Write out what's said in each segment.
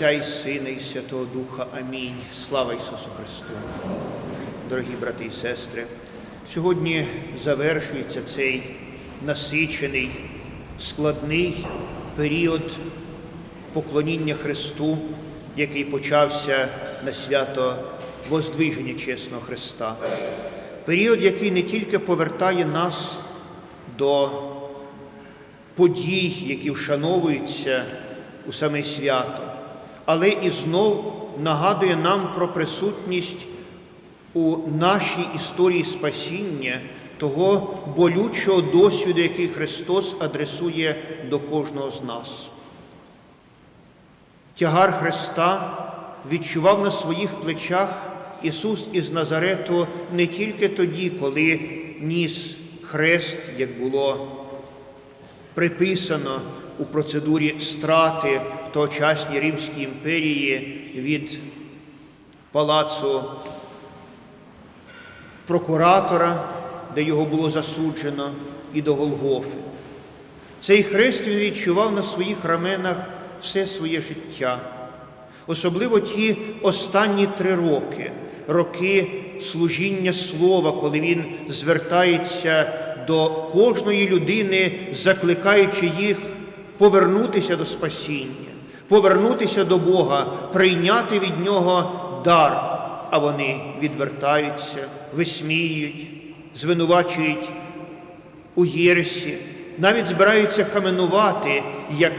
Отця і Сина, і Святого Духа. Амінь. Слава Ісусу Христу. Дорогі брати і сестри, сьогодні завершується цей насичений, складний період поклоніння Христу, який почався на свято Воздвиження чесного Христа. Період, який не тільки повертає нас до подій, які вшановуються у саме свято, але і знов нагадує нам про присутність у нашій історії спасіння того болючого досвіду, який Христос адресує до кожного з нас. Тягар Христа відчував на своїх плечах Ісус із Назарету не тільки тоді, коли ніс хрест, як було приписано у процедурі страти в тогочасній Римській імперії від палацу прокуратора, де його було засуджено, і до Голгофи. Цей хрест він відчував на своїх раменах все своє життя, особливо ті останні три роки, роки служіння слова, коли він звертається до кожної людини, закликаючи їх повернутися до спасіння, повернутися до Бога, прийняти від Нього дар, а вони відвертаються, висміюють, звинувачують у єресі, навіть збираються каменувати, як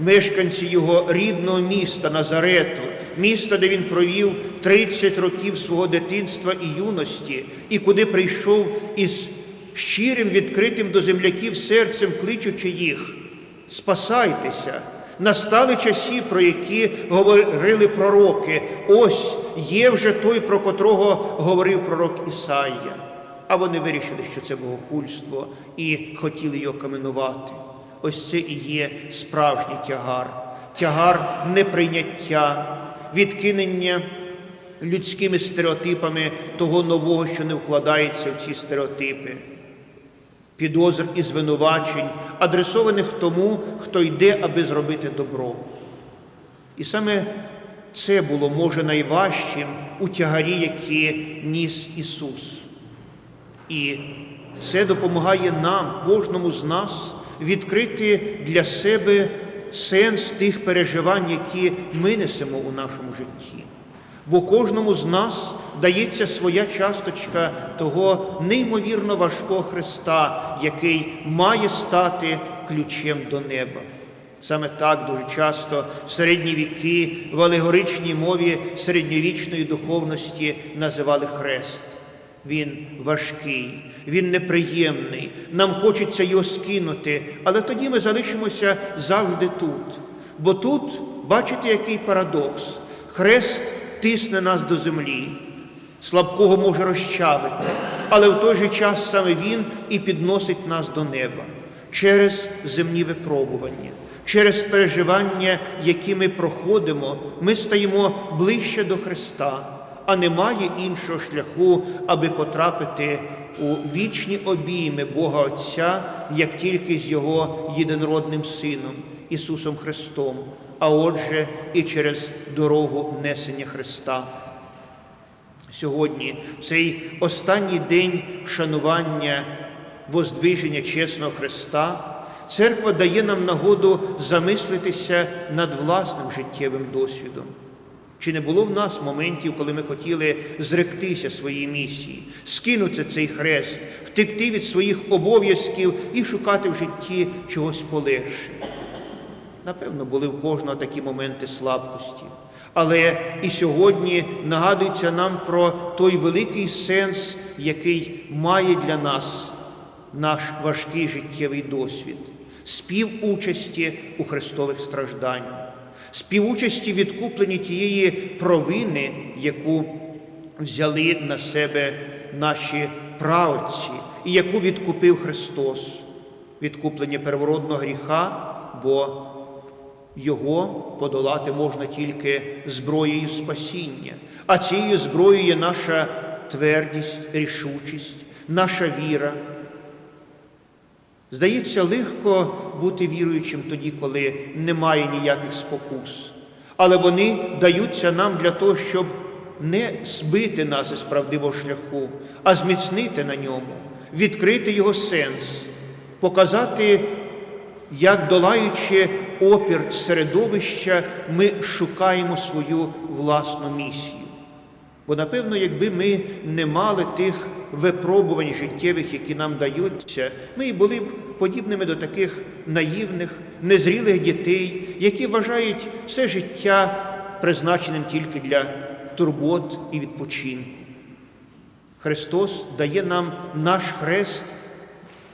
мешканці його рідного міста Назарету, міста, де він провів 30 років свого дитинства і юності, і куди прийшов із щирим, відкритим до земляків серцем, кличучи їх, спасайтеся. Настали часі, про які говорили пророки. Ось є вже той, про котрого говорив пророк Ісаїя. А вони вирішили, що це богохульство, і хотіли його каменувати. Ось це і є справжній тягар, тягар неприйняття, відкинення людськими стереотипами того нового, що не вкладається в ці стереотипи, підозр і звинувачень, адресованих тому, хто йде, аби зробити добро. І саме це було, може, найважчим у тягарі, який ніс Ісус. І це допомагає нам, кожному з нас, відкрити для себе сенс тих переживань, які ми несемо у нашому житті. Бо кожному з нас дається своя часточка того неймовірно важкого Христа, який має стати ключем до неба. Саме так дуже часто в середні віки в алегоричній мові середньовічної духовності називали хрест. Він важкий, він неприємний, нам хочеться його скинути, але тоді ми залишимося завжди тут. Бо тут, бачите, який парадокс, хрест тисне нас до землі, слабкого може розчавити, але в той же час саме Він і підносить нас до неба через земні випробування. Через переживання, які ми проходимо, ми стаємо ближче до Христа, а немає іншого шляху, аби потрапити у вічні обійми Бога Отця, як тільки з Його єдинородним Сином, Ісусом Христом, а отже, і через дорогу несення Христа. Сьогодні, в цей останній день вшанування воздвиження чесного Христа, церква дає нам нагоду замислитися над власним життєвим досвідом. Чи не було в нас моментів, коли ми хотіли зректися своєї місії, скинути цей хрест, втекти від своїх обов'язків і шукати в житті чогось полегше? Напевно, були в кожного такі моменти слабкості. Але і сьогодні нагадується нам про той великий сенс, який має для нас наш важкий життєвий досвід, співучасті у Христових стражданнях, співучасті відкупленні тієї провини, яку взяли на себе наші правці, і яку відкупив Христос, відкуплення первородного гріха, бо його подолати можна тільки зброєю спасіння, а цією зброєю є наша твердість, рішучість, наша віра. Здається, легко бути віруючим тоді, коли немає ніяких спокус. але вони даються нам для того, щоб не збити нас із правдивого шляху, а зміцнити на ньому, відкрити його сенс, показати, як долаючи опір середовища, ми шукаємо свою власну місію. Бо, напевно, якби ми не мали тих випробувань життєвих, які нам даються, ми і були б подібними до таких наївних, незрілих дітей, які вважають все життя призначеним тільки для турбот і відпочинку. Христос дає нам наш хрест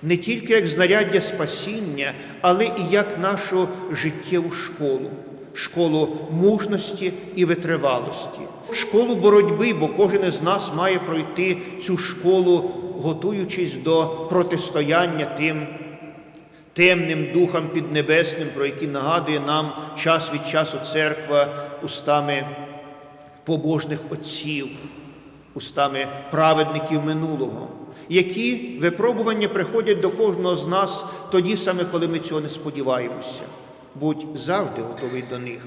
не тільки як знаряддя спасіння, але і як нашу життєву школу, школу мужності і витривалості, школу боротьби, бо кожен із нас має пройти цю школу, готуючись до протистояння тим темним духам піднебесним, про які нагадує нам час від часу церква устами побожних отців, устами праведників минулого, які випробування приходять до кожного з нас тоді саме, коли ми цього не сподіваємося. Будь завжди готовий до них,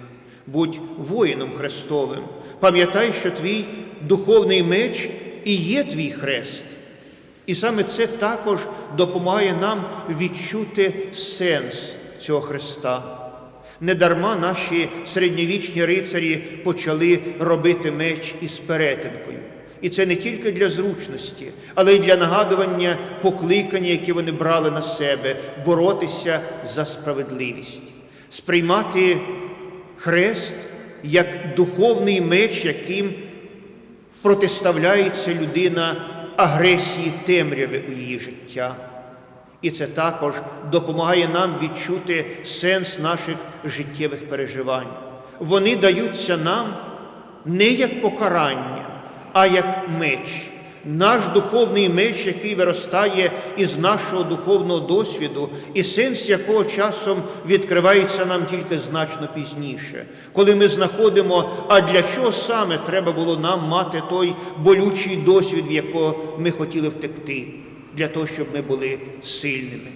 будь воїном Христовим. Пам'ятай, що твій духовний меч і є твій хрест. І саме це також допомагає нам відчути сенс цього Христа. Недарма наші середньовічні рицарі почали робити меч із перетинкою. І це не тільки для зручності, але й для нагадування покликання, які вони брали на себе, боротися за справедливість, сприймати хрест як духовний меч, яким протиставляється людина агресії темряви у її життя. І це також допомагає нам відчути сенс наших життєвих переживань. Вони даються нам не як покарання, а як меч, наш духовний меч, який виростає із нашого духовного досвіду, і сенс якого часом відкривається нам тільки значно пізніше, коли ми знаходимо, а для чого саме треба було нам мати той болючий досвід, в якого ми хотіли втекти, для того, щоб ми були сильними.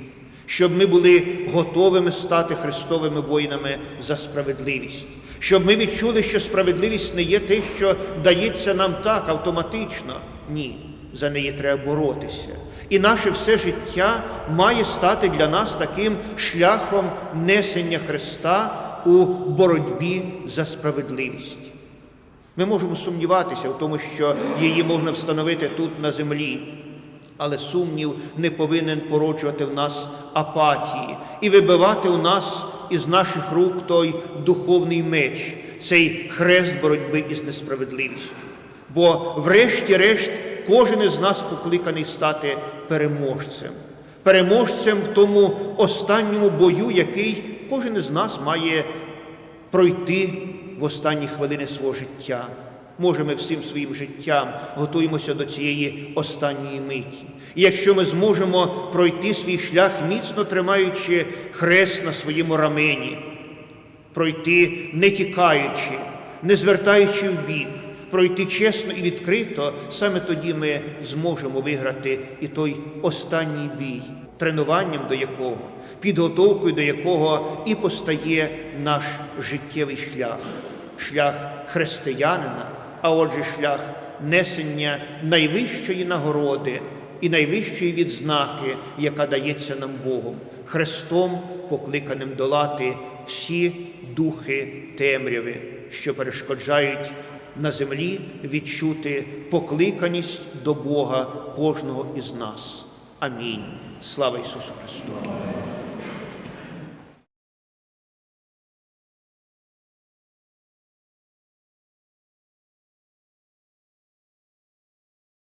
Щоб ми були готовими стати Христовими воїнами за справедливість, щоб ми відчули, що справедливість не є те, що дається нам так автоматично. Ні, за неї треба боротися. І наше все життя має стати для нас таким шляхом несення Христа у боротьбі за справедливість. Ми можемо сумніватися в тому, що її можна встановити тут на землі. Але сумнів не повинен породжувати в нас апатії і вибивати у нас із наших рук той духовний меч, цей хрест боротьби із несправедливістю. Бо, врешті-решт, кожен із нас покликаний стати переможцем, переможцем в тому останньому бою, який кожен із нас має пройти в останні хвилини свого життя. Може, ми всім своїм життям готуємося до цієї останньої миті. І якщо ми зможемо пройти свій шлях, міцно тримаючи хрест на своєму рамені, пройти не тікаючи, не звертаючи в бік, пройти чесно і відкрито, саме тоді ми зможемо виграти і той останній бій, тренуванням до якого, підготовкою до якого і постає наш життєвий шлях, шлях християнина, а отже, шлях несення найвищої нагороди і найвищої відзнаки, яка дається нам Богом, Христом, покликаним долати всі духи темряви, що перешкоджають на землі відчути покликаність до Бога кожного із нас. Амінь. Слава Ісусу Христу!